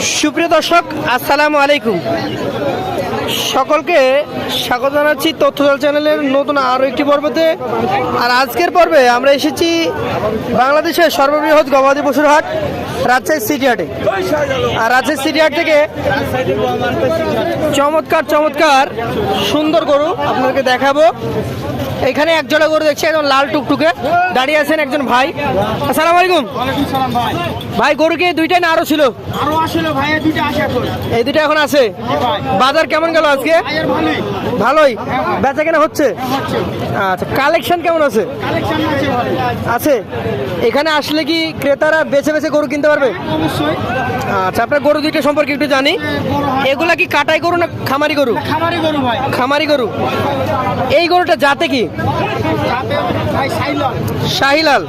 সুপ্রিয় দর্শক, আসসালামু আলাইকুম। সকলকে স্বাগত জানাচ্ছি তথ্যদল চ্যানেলের নতুন আরও একটি পর্বতে। আর আজকের পর্বে আমরা এসেছি বাংলাদেশের সর্ববৃহৎ গবাদি পশুর হাট, রাজশাহী সিটি হাটে। আর রাজশাহী সিটি হাট থেকে চমৎকার চমৎকার সুন্দর গরু আপনাদেরকে দেখাবো। এখানে এক জোড়া গরু দেখছি একদম লাল টুকটুকে দাঁড়িয়ে আছেন একজন ভাই। আসসালাম আলাইকুম। ভাই। গরু কি দুইটাই না আরও ছিল? এই দুইটা এখন। দুটো এখন আছে? বাজার কেমন গেল আজকে? ভালোই। ভালোই? বেচা কেনা হচ্ছে? হচ্ছে। আচ্ছা কালেকশন কেমন আছে? আছে এখানে আসলে কি ক্রেতারা বেছে বেছে গরু কিনতে পারবে? আচ্ছা আপনার গরু দুইটা সম্পর্কে একটু জানি। এগুলা কি কাটাই গরু না খামারি গরু? খাবারই গরু ভাই। খামারি গরু। এই গরুটা জাতে কি? শাহিলাল?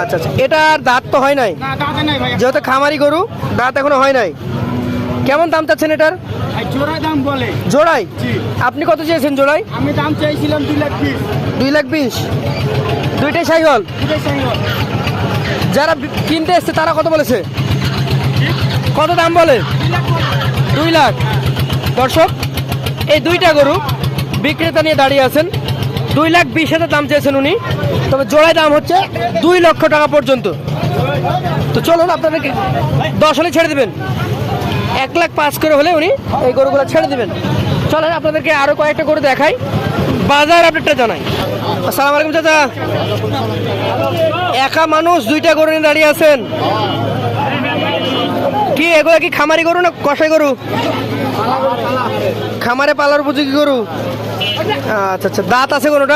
আচ্ছা আচ্ছা। এটার দাঁত তো হয় নাই? যেহেতু খামারি গরু দাঁত এখনও হয় নাই। কেমন দাম চাচ্ছেন এটার? দাম জোড়াই আপনি কত চেয়েছেন জোড়াই আমি দাম চাইছিলাম দুই লাখ বিশ। দুই লাখ বিশ। দুইটাই দুটাই যারা কিনতে এসছে তারা কত বলেছে? কত দাম বলে। দুই লাখ। দর্শক এই দুইটা গরু বিক্রেতা নিয়ে দাঁড়িয়ে আছেন। দুই লাখ বিশ হাজার দাম চেয়েছেন উনি। তবে জোড়ায় দাম হচ্ছে দুই লক্ষ টাকা পর্যন্ত। তো চলুন আপনাদেরকে দশ হলে ছেড়ে দেবেন। এক লাখ পাঁচ করে হলে উনি এই গরুগুলো ছেড়ে দেবেন। চলেন আপনাদেরকে আরও কয়েকটা গরু দেখাই। বাজার আপডেটটা জানাই। আসসালামু আলাইকুম চাচা। একা মানুষ দুইটা গরু নিয়ে দাঁড়িয়ে আছেন। কি এগুলো কি খামারি গরু না কষাই গরু? খামারে পালার উপযোগী গরু? আচ্ছা আচ্ছা দাঁত আছে করে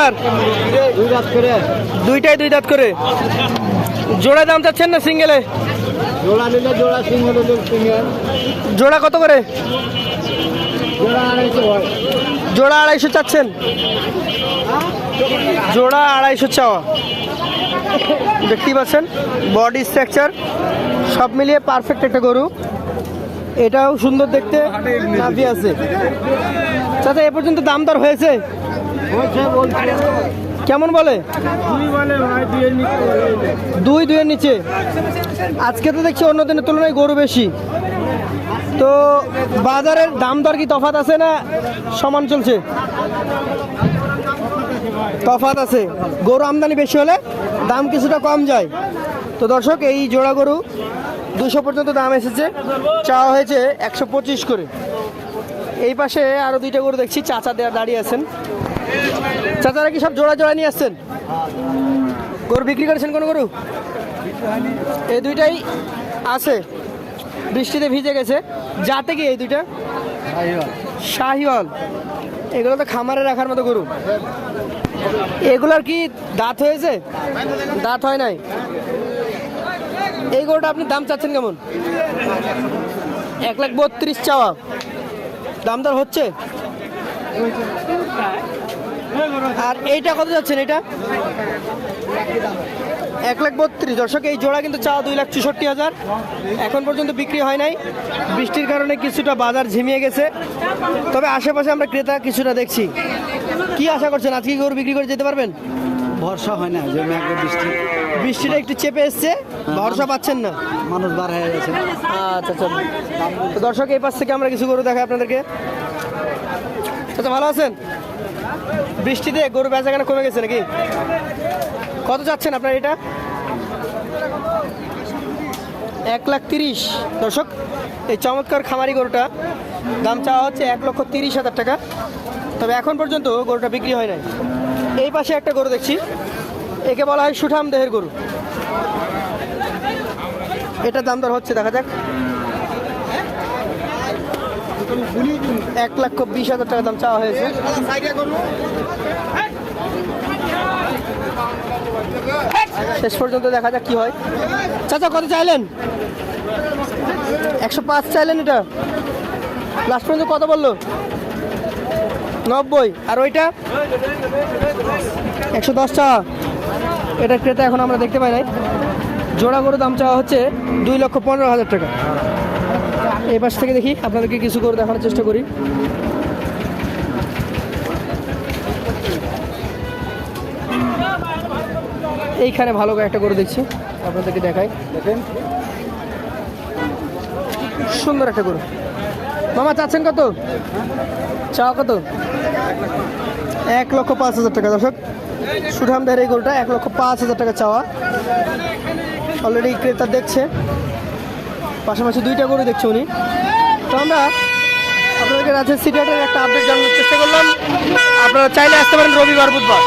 দুইটাই দুই দাঁত করে। জোড়া দাম চাচ্ছেন না সিঙ্গেলে? জোড়া কত করে? জোড়া আড়াইশো চাচ্ছেন। জোড়া আড়াইশো চাওয়া। দেখতেই পাচ্ছেন বডি স্ট্রাকচার সব মিলিয়ে পারফেক্ট একটা গরু। এটাও সুন্দর দেখতে। নাভি আছে। চাচা, এ পর্যন্ত দাম দর হয়েছে? কেমন বলে? দুই দুইয়ের নিচে। বলে দুই দুইয়ের নিচে আজকে তো দেখছি অন্য দিনের তুলনায় গরু বেশি। তো বাজারের দাম দর কি তফাত আছে না সমান চলছে? তফাত আছে। গরু আমদানি বেশি হলে দাম কিছুটা কম যায়। তো দর্শক, এই জোড়া গরু দুশো পর্যন্ত দাম এসেছে। চাওয়া হয়েছে একশো পঁচিশ করে। এই পাশে আরও দুইটা গরু দেখছি, চাচা দেওয়া দাঁড়িয়ে আছেন। চাচারা কি সব জোড়া জোড়া নিয়ে আসছেন? গরু বিক্রি করেছেন কোন গরু? এই দুইটাই আছে। বৃষ্টিতে ভিজে গেছে। যাতে কি এই দুইটা? শাহিওয়াল। এগুলো তো খামারে রাখার মতো গরু। এগুলার কি দাঁত হয়েছে? দাঁত হয় নাই? এই গরুটা আপনি দাম চাচ্ছেন কেমন? এক লাখ বত্রিশ চাওয়া। দাম দর হচ্ছে? আর এইটা কত যাচ্ছেন এটা? এক লাখ বত্রিশ। দর্শক, এই জোড়া কিন্তু চা দুই লাখ চৌষট্টি হাজার। এখন পর্যন্ত বিক্রি হয় নাই। বৃষ্টির কারণে কিছুটা বাজার ঝিমিয়ে গেছে। তবে আশেপাশে আমরা ক্রেতা কিছুটা দেখছি। কি আশা করছেন? আজকে গরু বিক্রি করে যেতে পারবেন? ভরসা হয় না যে বৃষ্টি। বৃষ্টিটা একটু চেপে এসছে ভরসা পাচ্ছেন না। মানুষ বার হয়ে গেছে। আচ্ছা আচ্ছা তো দর্শক এই পাশ থেকে আমরা কিছু গরু দেখাই আপনাদেরকে। আচ্ছা ভালো আছেন? বৃষ্টিতে গরু বেচা কেনা কমে গেছে নাকি? কত যাচ্ছেন আপনার এটা? এক লাখ তিরিশ। দর্শক এই চমৎকার খামারি গরুটা দাম চাওয়া হচ্ছে এক লক্ষ তিরিশ হাজার টাকা। তবে এখন পর্যন্ত গরুটা বিক্রি হয় নাই। এই পাশে একটা গরু দেখছি। একে বলা হয় সুঠাম দেহের গরু। এটা দাম দর হচ্ছে, দেখা যাক। এক লক্ষ বিশ হাজার টাকা দাম চাওয়া হয়েছে। শেষ পর্যন্ত দেখা যাক কি হয়। চাচা, কত চাইলেন? একশো পাঁচ চাইলেন এটা। লাস্ট পর্যন্ত কত বলল? নব্বই। আর ওইটা? একশো দশ টাকা এটা ক্রেতা এখন আমরা দেখতে পাই নাই। জোড়া গরু দাম চাওয়া হচ্ছে দুই লক্ষ পনেরো হাজার টাকা। এই পাশ থেকে দেখি আপনাদেরকে কিছু করে দেখানোর চেষ্টা করি। এইখানে ভালো একটা গরু দেখছি আপনাদেরকে দেখাই। দেখেন। সুন্দর একটা গরু। মামা চাচ্ছেন কত? চাওয়া কত? এক লক্ষ পাঁচ হাজার টাকা দর্শক। সুঠাম দেহের এই গরুটা এক লক্ষ পাঁচ হাজার টাকা চাওয়া। অলরেডি ক্রেতা দেখছে। পাশাপাশি দুইটা গরু দেখছে উনি। তো আমরা আপনাদেরকে রাজশাহী সিটিহাটের একটা আপডেট জানানোর চেষ্টা করলাম। আপনারা চাইলে আসতে পারেন রবিবার, বুধবার।